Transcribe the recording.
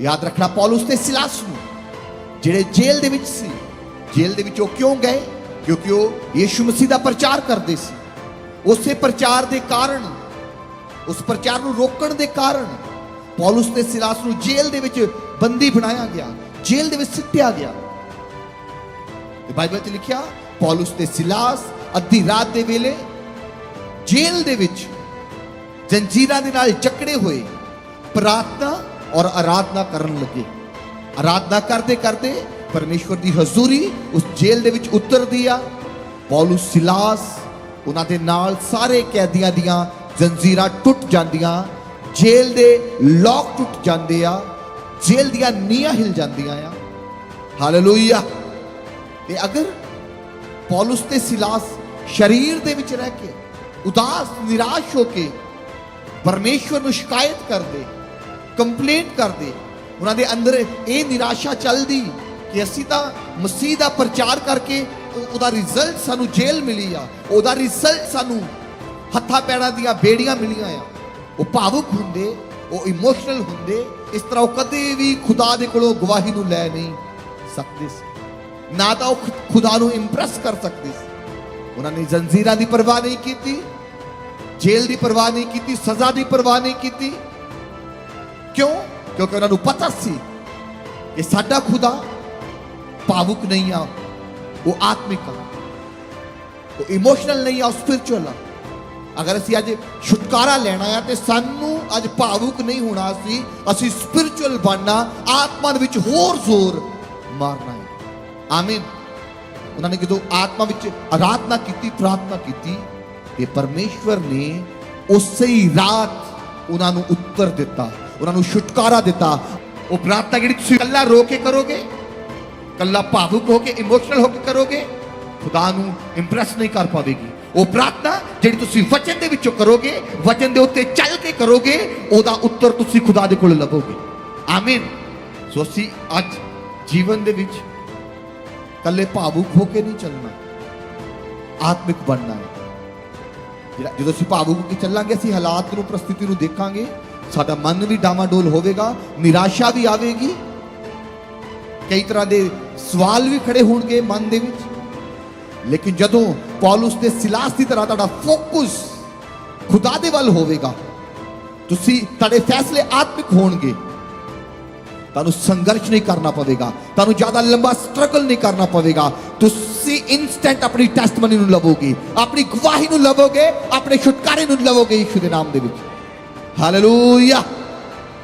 ਯਾਦ ਰੱਖਣਾ, ਪੌਲਸ ਤੇ ਸਿਲਾਸ ਨੂੰ। ਜਿਹੜੇ ਜੇਲ੍ਹ ਦੇ ਵਿੱਚ ਸੀ, ਜੇਲ੍ਹ ਦੇ ਵਿੱਚ ਉਹ ਕਿਉਂ ਗਏ? ਕਿਉਂਕਿ ਉਹ ਯੀਸ਼ੂ ਮਸੀਹ ਦਾ ਪ੍ਰਚਾਰ ਕਰਦੇ ਸੀ। ਉਸੇ ਪ੍ਰਚਾਰ ਦੇ ਕਾਰਨ, ਉਸ ਪ੍ਰਚਾਰ ਨੂੰ ਰੋਕਣ ਦੇ ਕਾਰਨ ਪੌਲਸ ਤੇ ਸਿਲਾਸ ਨੂੰ ਜੇਲ੍ਹ ਦੇ ਵਿੱਚ ਬੰਦੀ ਬਣਾਇਆ ਗਿਆ, ਜੇਲ੍ਹ ਦੇ ਵਿੱਚ ਸਿੱਟਿਆ ਗਿਆ। ਤੇ ਬਾਈਬਲ 'ਚ ਲਿਖਿਆ, ਪੌਲਸ ਤੇ ਸਿਲਾਸ ਅੱਧੀ ਰਾਤ ਦੇ ਵੇਲੇ ਜੇਲ੍ਹ ਦੇ ਵਿੱਚ ਜੰਜੀਰਾਂ ਦੇ ਨਾਲ ਜਕੜੇ ਹੋਏ, ਪ੍ਰਾਰਥਨਾ ਔਰ ਆਰਾਧਨਾ ਕਰਨ ਲੱਗੇ। ਆਰਾਧਨਾ ਕਰਦੇ ਕਰਦੇ ਪਰਮੇਸ਼ਵਰ ਦੀ ਹਜ਼ੂਰੀ ਉਸ ਜੇਲ੍ਹ ਦੇ ਵਿੱਚ ਉਤਰਦੀ ਆ। ਪੌਲਸ ਸਿਲਾਸ, ਉਹਨਾਂ ਦੇ ਨਾਲ ਸਾਰੇ ਕੈਦੀਆਂ ਦੀਆਂ ਜੰਜੀਰਾਂ ਟੁੱਟ ਜਾਂਦੀਆਂ, ਜੇਲ੍ਹ ਦੇ ਲੋਕ ਟੁੱਟ ਜਾਂਦੇ ਆ, ਜੇਲ੍ਹ ਦੀਆਂ ਨੀਹਾਂ ਹਿਲ ਜਾਂਦੀਆਂ ਆ। ਹਾਲੇਲੂਇਆ। ਤੇ ਅਗਰ ਪੌਲਸ ਤੇ ਸਿਲਾਸ ਸ਼ਰੀਰ ਦੇ ਵਿੱਚ ਰਹਿ ਕੇ ਉਦਾਸ, ਨਿਰਾਸ਼ ਹੋ ਕੇ ਪਰਮੇਸ਼ਵਰ ਨੂੰ ਸ਼ਿਕਾਇਤ ਕਰਦੇ ਕੰਪਲੇਂਟ ਕਰਦੇ। ਉਹਨਾਂ ਦੇ ਅੰਦਰ ਇਹ ਨਿਰਾਸ਼ਾ ਚੱਲਦੀ ਕਿ ਅਸੀਂ ਤਾਂ ਮਸੀਹ ਦਾ ਪ੍ਰਚਾਰ ਕਰਕੇ ਉਹਦਾ ਰਿਜ਼ਲਟ ਸਾਨੂੰ ਜੇਲ੍ਹ ਮਿਲੀ ਆ। ਉਹਦਾ ਰਿਜ਼ਲਟ ਸਾਨੂੰ ਹੱਥਾਂ ਪੈਰਾਂ ਦੀਆਂ ਬੇੜੀਆਂ ਮਿਲੀਆਂ ਆ। ਉਹ ਭਾਵੁਕ ਹੁੰਦੇ, ਉਹ ਇਮੋਸ਼ਨਲ ਹੁੰਦੇ, ਇਸ ਤਰ੍ਹਾਂ ਉਹ ਕਦੇ ਵੀ ਖੁਦਾ ਦੇ ਕੋਲੋਂ ਗਵਾਹੀ ਨੂੰ ਲੈ ਨਹੀਂ ਸਕਦੇ ਸੀ। ਨਾ ਤਾਂ ਉਹ ਖੁ- ਖੁਦਾ ਨੂੰ ਇੰਪ੍ਰੈਸ ਕਰ ਸਕਦੇ ਸੀ। ਉਹਨਾਂ ਨੇ ਜ਼ੰਜੀਰਾਂ ਦੀ ਪਰਵਾਹ ਨਹੀਂ ਕੀਤੀ, ਜੇਲ੍ਹ ਦੀ ਪਰਵਾਹ ਨਹੀਂ ਕੀਤੀ, ਸਜ਼ਾ ਦੀ ਪਰਵਾਹ ਨਹੀਂ ਕੀਤੀ। ਕਿਉਂ? ਕਿਉਂਕਿ ਉਹਨਾਂ ਨੂੰ ਪਤਾ ਸੀ ਕਿ ਸਾਡਾ ਖੁਦਾ ਭਾਵੁਕ ਨਹੀਂ ਆ, ਉਹ ਆਤਮਿਕ ਆ, ਉਹ ਇਮੋਸ਼ਨਲ ਨਹੀਂ ਆ, ਉਹ ਸਪਿਰਚੁਅਲ ਆ। ਅਗਰ ਅਸੀਂ ਅੱਜ ਛੁਟਕਾਰਾ ਲੈਣਾ ਆ ਤੇ ਸਾਨੂੰ ਅੱਜ ਭਾਵੁਕ ਨਹੀਂ ਹੋਣਾ ਸੀ, ਅਸੀਂ ਸਪਿਰਚੁਅਲ ਬਣਨਾ, ਆਤਮਾ ਦੇ ਵਿੱਚ ਹੋਰ ਜ਼ੋਰ ਮਾਰਨਾ ਹੈ। ਆਮੀਨ। ਉਹਨਾਂ ਨੇ ਜਦੋਂ ਆਤਮਾ ਵਿੱਚ ਆਰਾਧਨਾ ਕੀਤੀ, ਪ੍ਰਾਰਥਨਾ ਕੀਤੀ, ਤੇ ਪਰਮੇਸ਼ਵਰ ਨੇ ਉਸੇ ਹੀ ਰਾਤ ਉਹਨਾਂ ਨੂੰ ਉੱਤਰ ਦਿੱਤਾ। ਉਹਨਾਂ ਨੂੰ ਛੁਟਕਾਰਾ ਦਿੱਤਾ। ਉਹ ਪ੍ਰਾਰਥਨਾ ਜਿਹੜੀ ਤੁਸੀਂ ਕੱਲਾ ਰੋ ਕੇ ਕਰੋਗੇ ਕੱਲਾ ਭਾਵੁਕ ਹੋ ਕੇ ਇਮੋਸ਼ਨਲ ਹੋ ਕੇ ਕਰੋਗੇ, ਖੁਦਾ ਨੂੰ ਇੰਪ੍ਰੈਸ ਨਹੀਂ ਕਰ ਪਾਵੇਗੀ। ਉਹ ਪ੍ਰਾਰਥਨਾ ਜਿਹੜੀ ਤੁਸੀਂ ਵਚਨ ਦੇ ਵਿੱਚੋਂ ਕਰੋਗੇ, ਵਚਨ ਦੇ ਉੱਤੇ ਚੱਲ ਕੇ ਕਰੋਗੇ, ਉਹਦਾ ਉੱਤਰ ਤੁਸੀਂ ਖੁਦਾ ਦੇ ਕੋਲ ਲਵੋਗੇ ਆਮੀਨ ਸੋ ਅਸੀਂ ਅੱਜ ਜੀਵਨ ਦੇ ਵਿੱਚ ਕੱਲੇ ਭਾਵੁਕ ਹੋ ਕੇ ਨਹੀਂ ਚੱਲਣਾ, ਆਤਮਿਕ ਬਣਨਾ ਹੈ। ਜਦੋਂ ਅਸੀਂ ਭਾਵੁਕ ਹੋ ਕੇ ਚੱਲਾਂਗੇ, ਅਸੀਂ ਹਾਲਾਤ ਨੂੰ, ਪ੍ਰਸਥਿਤੀ ਨੂੰ ਦੇਖਾਂਗੇ ਸਾਡਾ ਮਨ ਵੀ ਡਾਮਾਡੋਲ ਹੋਵੇਗਾ ਨਿਰਾਸ਼ਾ ਵੀ ਆਵੇਗੀ ਕਈ ਤਰ੍ਹਾਂ ਦੇ ਸਵਾਲ ਵੀ ਖੜੇ ਹੋਣਗੇ ਮਨ ਦੇ ਵਿੱਚ ਲੇਕਿਨ ਜਦੋਂ ਪੌਲਸ ਤੇ ਸਿਲਾਸ ਦੀ ਤਰ੍ਹਾਂ ਤੁਹਾਡਾ ਫੋਕਸ ਖੁਦਾ ਦੇ ਵੱਲ ਹੋਵੇਗਾ ਤੁਸੀਂ ਤੁਹਾਡੇ ਫੈਸਲੇ ਆਤਮਿਕ ਹੋਣਗੇ ਤੁਹਾਨੂੰ ਸੰਘਰਸ਼ ਨਹੀਂ ਕਰਨਾ ਪਵੇਗਾ ਤੁਹਾਨੂੰ ਜ਼ਿਆਦਾ ਲੰਬਾ ਸਟਰਗਲ ਨਹੀਂ ਕਰਨਾ ਪਵੇਗਾ ਤੁਸੀਂ ਇਨਸਟੈਂਟ ਆਪਣੀ ਟੈਸਟਮਨੀ ਨੂੰ ਲਵੋਗੇ ਆਪਣੀ ਗਵਾਹੀ ਨੂੰ ਲਵੋਗੇ ਆਪਣੇ ਛੁਟਕਾਰੇ ਨੂੰ ਲਵੋਗੇ ਯਿਸੂ ਦੇ ਨਾਮ ਦੇ ਵਿੱਚ ਹਾਲੇਲੂਇਆ